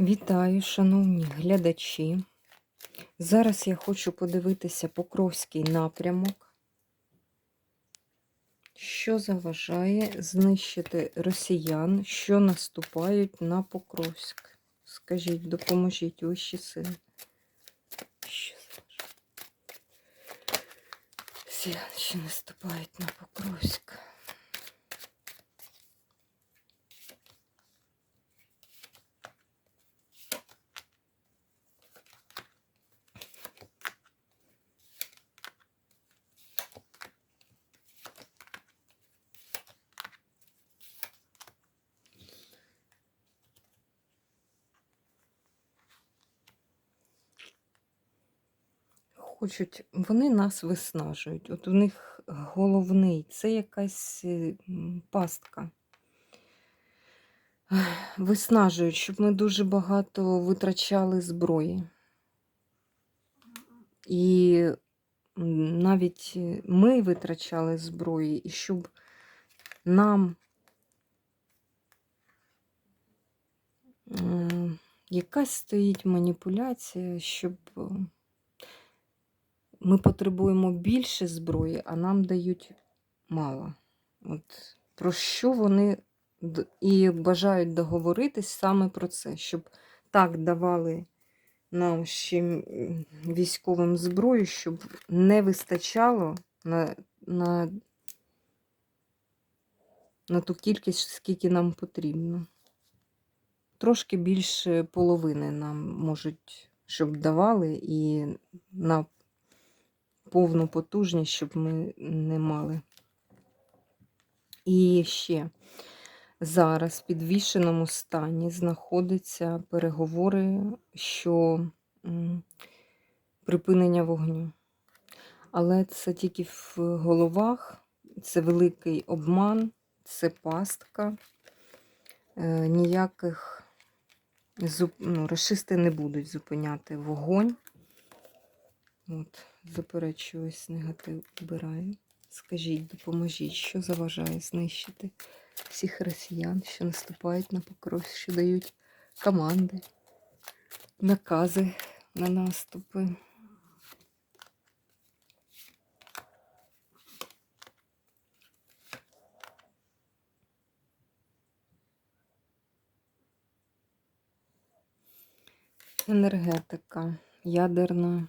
Вітаю, шановні глядачі. Зараз я хочу подивитися Покровський напрямок, що заважає знищити росіян, що наступають на Покровськ. Скажіть, допоможіть вищі сили. Що заважає? Росіян, що наступають на Покровськ. Хочуть, вони нас виснажують. От у них головний, це якась е, пастка. Виснажують, щоб ми дуже багато витрачали зброї. І навіть е, ми витрачали зброї, і щоб нам якась стоїть маніпуляція, щоб ми потребуємо більше зброї, а нам дають мало. От про що вони і бажають договоритись саме про це, щоб так давали нам ще військовим зброю, щоб не вистачало на, на, на ту кількість, скільки нам потрібно. Трошки більше половини нам можуть, щоб давали, і на повну потужність, щоб ми не мали. І ще зараз в підвішеному стані знаходяться переговори, що припинення вогню. Але це тільки в головах, це великий обман, це пастка. Е, ніяких ну, расисти не будуть зупиняти вогонь. От, заперечую ось негатив вбираю. Скажіть, допоможіть, що заважає знищити всіх росіян, що наступають на покров, що дають команди, накази на наступи. Енергетика ядерна.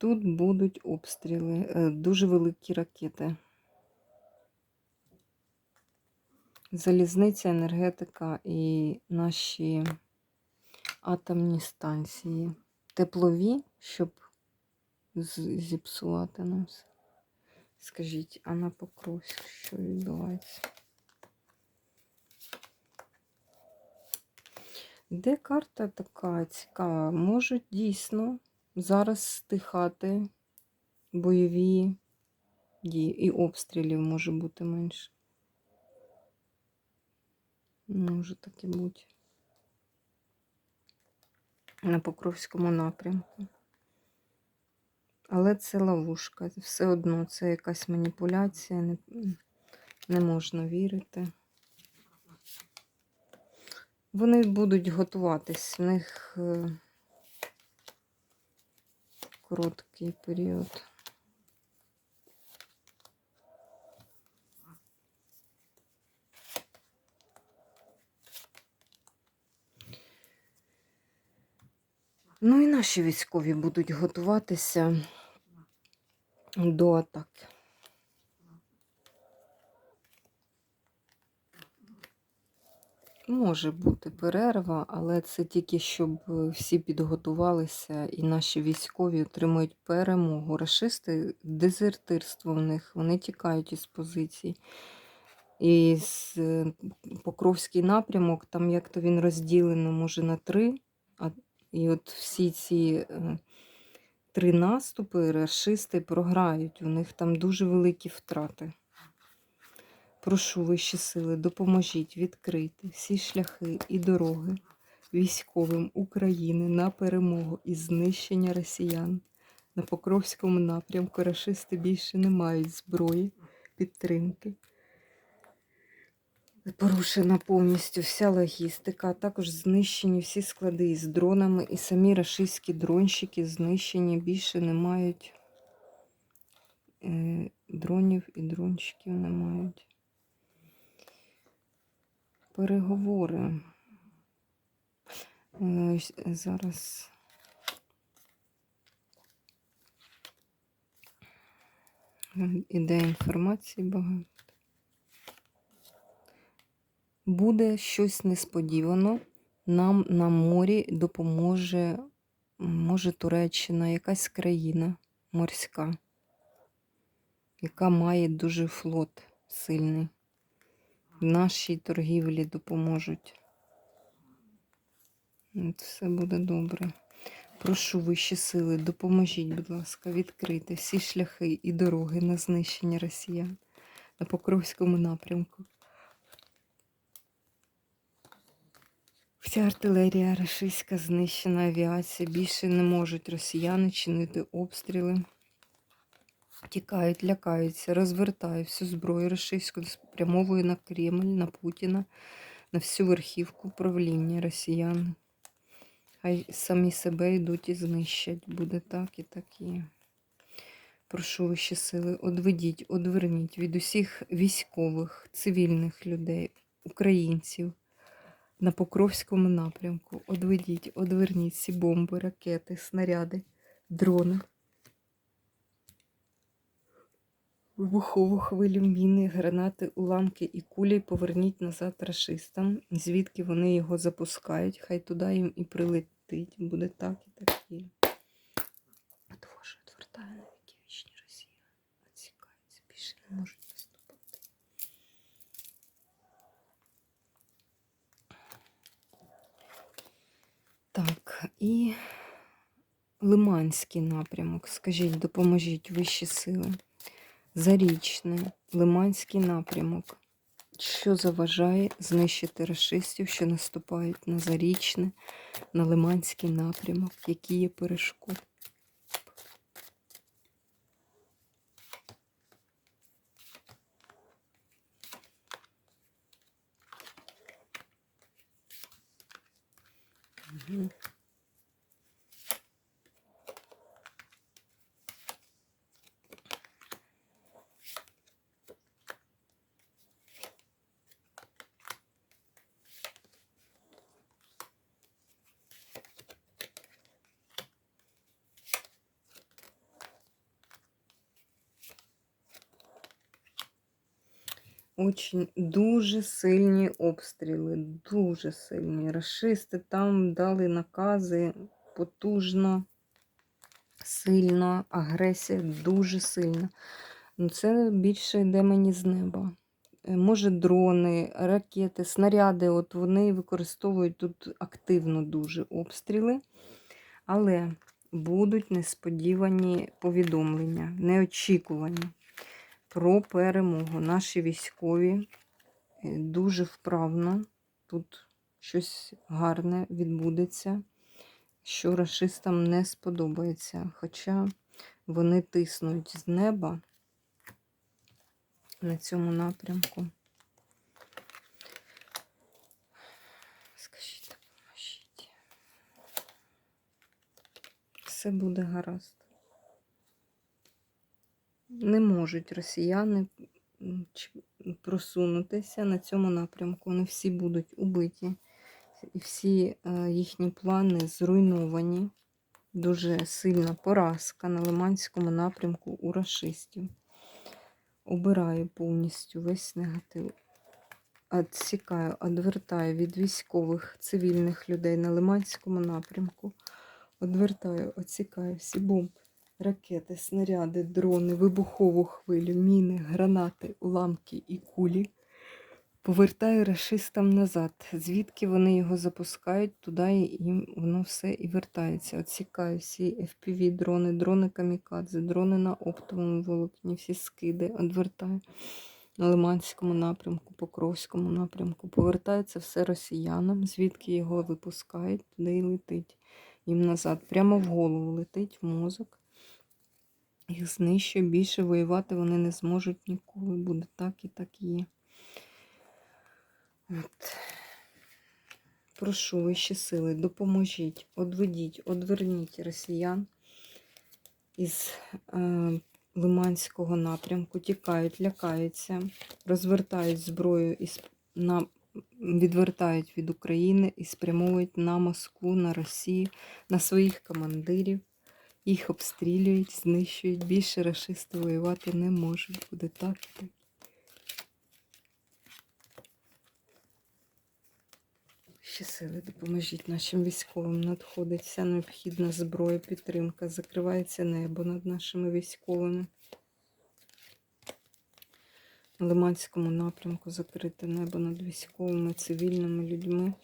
Тут будуть обстріли, е, дуже великі ракети. Залізниця, енергетика і наші атомні станції. Теплові, щоб зіпсувати нам все. Скажіть, а на Покровськ, що відбувається? Де карта така цікава? Можуть дійсно зараз стихати бойові дії і обстрілів може бути менше. Може таке бути. На Покровському напрямку. Але це ловушка. Все одно це якась маніпуляція, не, не можна вірити. Вони будуть готуватись. В них е, короткий період. Ну і наші військові будуть готуватися до атаки. Може бути перерва, але це тільки щоб е, всі підготувалися і наші військові отримують перемогу. Рашисти дезертирство в них, вони тікають із позицій. І з е, Покровський напрямок, там як то він розділено, може, на три. А, і от всі ці е, три наступи рашисти програють. У них там дуже великі втрати. Прошу вищі сили, допоможіть відкрити всі шляхи і дороги військовим України на перемогу і знищення росіян. На Покровському напрямку рашисти більше не мають зброї, підтримки. Порушена повністю вся логістика, а також знищені всі склади із дронами, і самі рашистські дронщики знищені, більше не мають е, дронів і дронщиків не мають. Переговори. Е, зараз. Е, Іде інформації багато. Буде щось несподівано. Нам на морі допоможе, може, Туреччина, якась країна морська, яка має дуже флот сильний. Нашій торгівлі допоможуть. От Все буде добре. Прошу вищі сили, допоможіть, будь ласка, відкрити всі шляхи і дороги на знищення росіян на Покровському напрямку. Вся артилерія рашистська знищена, авіація. Більше не можуть росіяни чинити обстріли. Тікають, лякаються, розвертають всю зброю рашистську, спрямовує на Кремль, на Путіна, на всю верхівку правління росіян. Хай самі себе йдуть і знищать. Буде так і так є. Прошу вищі сили, одведіть, одверніть від усіх військових, цивільних людей, українців на Покровському напрямку. Одведіть, одверніть всі бомби, ракети, снаряди, дрони. Вибухову хвилю, міни, гранати, уламки і кулі поверніть назад рашистам, звідки вони його запускають. Хай туди їм і прилетить. Буде так і так є. Боже, відвертає на віки вічні Росія. Відсікається, більше не можуть наступати. Так, і Лиманський напрямок. Скажіть, допоможіть вищі сили. Зарічне, Лиманський напрямок. Що заважає знищити рашистів, що наступають на Зарічне, на Лиманський напрямок, які є перешкоди? Мгм. Очень дуже сильні обстріли, дуже сильні. Рашисти там дали накази потужно, сильно, агресія дуже сильна. Ну, це більше йде мені з неба. Е, Може, дрони, ракети, снаряди, от вони використовують тут активно дуже обстріли, але будуть несподівані повідомлення, неочікувані про перемогу. Наші військові е, дуже вправно. Тут щось гарне відбудеться, що расистам не сподобається. Хоча вони тиснуть з неба на цьому напрямку. Скажіть, допоможіть. Все буде гаразд. Не можуть росіяни просунутися на цьому напрямку. Вони всі будуть убиті. І всі е, їхні плани зруйновані. Дуже сильна поразка на Лиманському напрямку у рашистів. Обираю повністю весь негатив. Відсікаю, відвертаю від військових цивільних людей на Лиманському напрямку. Одвертаю, відсікаю всі бомби, ракети, снаряди, дрони, вибухову хвилю, міни, гранати, уламки і кулі. Повертаю рашистам назад. Звідки вони його запускають, туди їм воно все і вертається. Отсікаю всі FPV дрони, дрони камікадзе, дрони на оптовому волокні, всі скиди, одвертаю на Лиманському напрямку, Покровському напрямку. Повертається все росіянам, звідки його випускають, туди і летить їм назад. Прямо в голову летить, в мозок. Їх знищує, більше воювати вони не зможуть ніколи. Буде так і так є. От. Прошу вищі сили, допоможіть, одведіть, одверніть росіян із е, Лиманського напрямку, тікають, лякаються, розвертають зброю і на, відвертають від України і спрямовують на Москву, на Росію, на своїх командирів. Їх обстрілюють, знищують. Більше рашисти воювати не можуть. Буде так. Ще сили допоможіть нашим військовим. Надходить вся необхідна зброя, підтримка. Закривається небо над нашими військовими. На Лиманському напрямку закрите небо над військовими, цивільними людьми.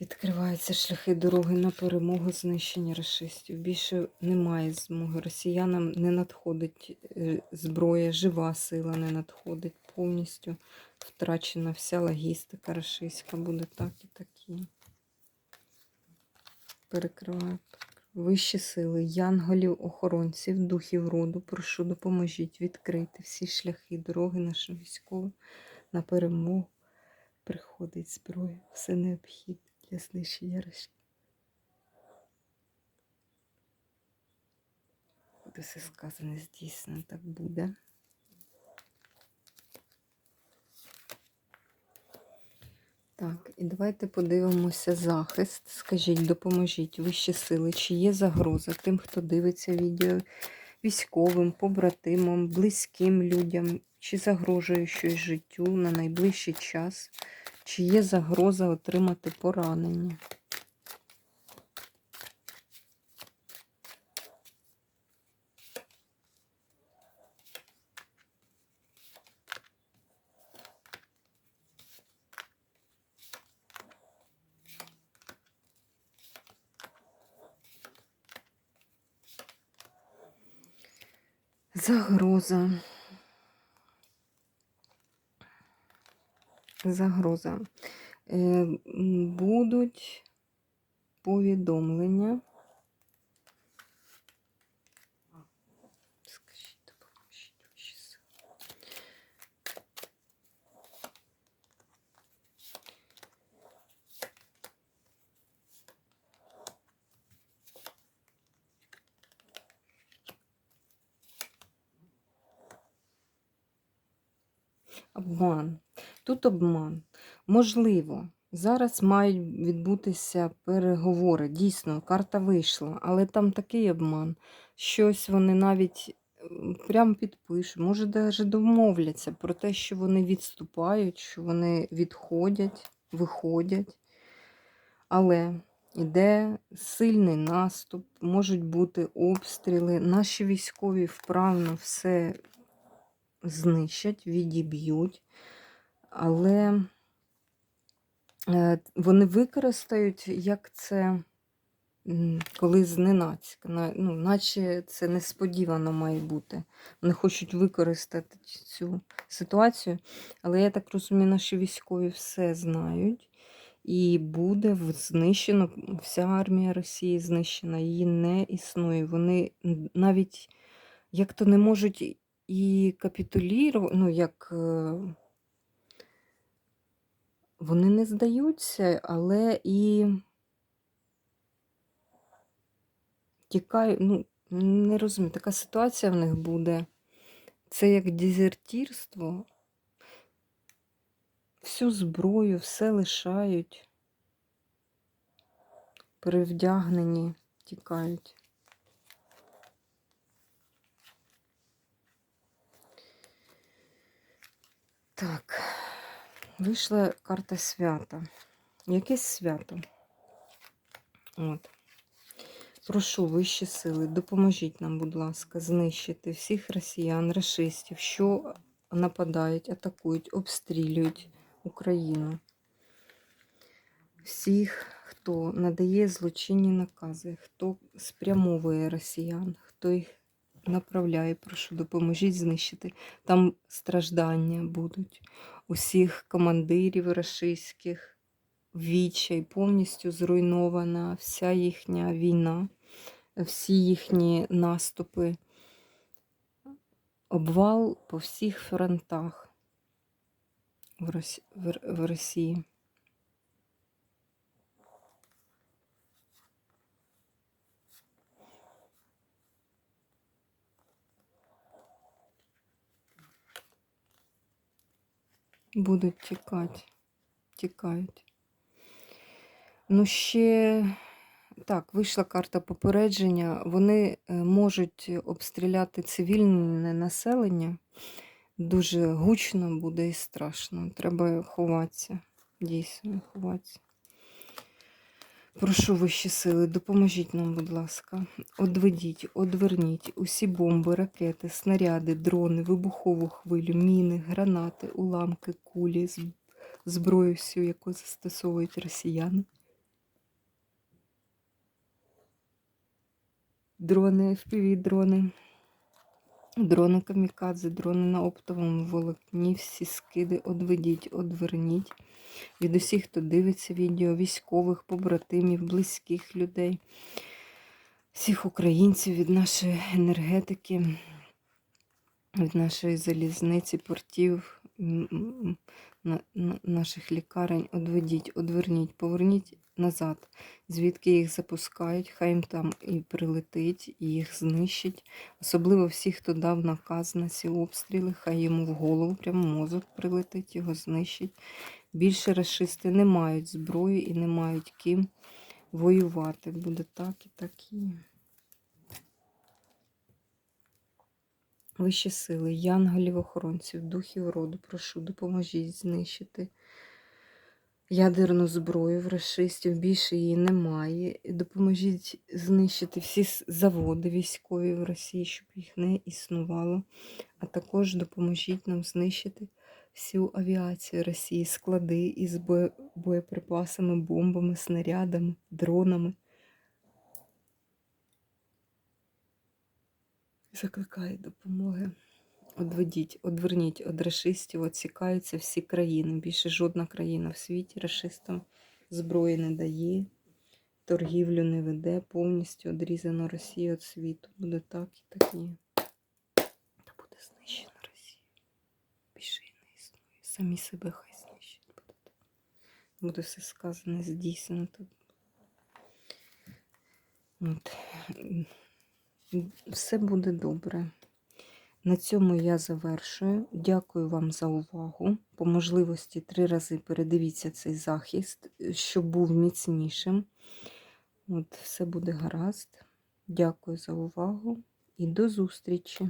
Відкриваються шляхи дороги на перемогу знищення расистів. Більше немає змоги. Росіянам не надходить е, зброя, жива сила не надходить повністю. Втрачена вся логістика рашистська буде так і такі. Перекриваю. Вищі сили, янголів, охоронців, духів роду, прошу, допоможіть відкрити всі шляхи дороги нашим військовим на перемогу. Приходить зброя, все необхідне знищення рашистів. Буде все сказане, здійснено, так буде. Так, і давайте подивимося захист. Скажіть, допоможіть вищі сили, чи є загроза тим, хто дивиться відео військовим, побратимам, близьким людям, чи загрожує щось життю на найближчий час, чи є загроза отримати поранення. Загроза. Загроза. Е, Будуть повідомлення. Скажіть, допоможіть вищі сили. Обман. Тут обман. Можливо, зараз мають відбутися переговори. Дійсно, карта вийшла, але там такий обман. Щось вони навіть прям підпишуть, може, навіть домовляться про те, що вони відступають, що вони відходять, виходять. Але йде сильний наступ, можуть бути обстріли. Наші військові вправно все знищать, відіб'ють, але е, вони використають, як це, коли зненацька, ну, наче це несподівано має бути. Вони хочуть використати цю ситуацію, але я так розумію, наші військові все знають. І буде знищено вся армія Росії знищена, її не існує. Вони навіть як то не можуть і- капітулірувати, ну як е, вони не здаються, але і тікають. Ну, не розумію, така ситуація в них буде. Це як дезертірство. Всю зброю, все лишають, перевдягнені, тікають. Так, вийшла карта свята. Якесь свято. От. Прошу вищі сили, допоможіть нам, будь ласка, знищити всіх росіян, расистів, що нападають, атакують, обстрілюють Україну. Всіх, хто надає злочинні накази, хто спрямовує росіян, хто їх направляє, прошу, допоможіть знищити. Там страждання будуть усіх командирів рашистських, відчай, повністю зруйнована вся їхня війна, всі їхні наступи, обвал по всіх фронтах. в Росії. Будуть тікати. Тікають. Ну, ще так, вийшла карта попередження. Вони е, можуть обстріляти цивільне населення. Дуже гучно буде і страшно. Треба ховатися. Дійсно, ховатися. Прошу вищі сили, допоможіть нам, будь ласка. Одведіть, одверніть усі бомби, ракети, снаряди, дрони, вибухову хвилю, міни, гранати, уламки, кулі, зброю всю, яку застосовують росіяни. Дрони, FPV-дрони, дрони камікадзе, дрони на оптовому волокні, всі скиди одведіть, одверніть. Від усіх, хто дивиться відео, військових, побратимів, близьких людей, всіх українців від нашої енергетики, від нашої залізниці, портів, наших лікарень. Одведіть, одверніть, поверніть назад, звідки їх запускають, хай їм там і прилетить, і їх знищить. Особливо всі, хто дав наказ на ці обстріли, хай йому в голову, прямо мозок прилетить, його знищить. Більше расисти не мають зброї і не мають ким воювати. Буде так і так і. Вищі сили, янголів, охоронців, духів роду, прошу, допоможіть знищити ядерну зброю в расистів. Більше її немає. Допоможіть знищити всі заводи військові в Росії, щоб їх не існувало. А також допоможіть нам знищити всю авіацію Росії, склади із боєприпасами, бомбами, снарядами, дронами. Закликає допомоги. Одведіть, одверніть від рашистів, відсікаються всі країни. Більше жодна країна в світі рашистам зброї не дає, торгівлю не веде, повністю одрізано Росію від світу. Буде так і так ні. Та буде знищена Росія. Більше і не існує. Самі себе хай знищать. Буде, буде все сказане, здійснено. От. Все буде добре. На цьому я завершую. Дякую вам за увагу. По можливості три рази передивіться цей захист, щоб був міцнішим. От, все буде гаразд. Дякую за увагу і до зустрічі!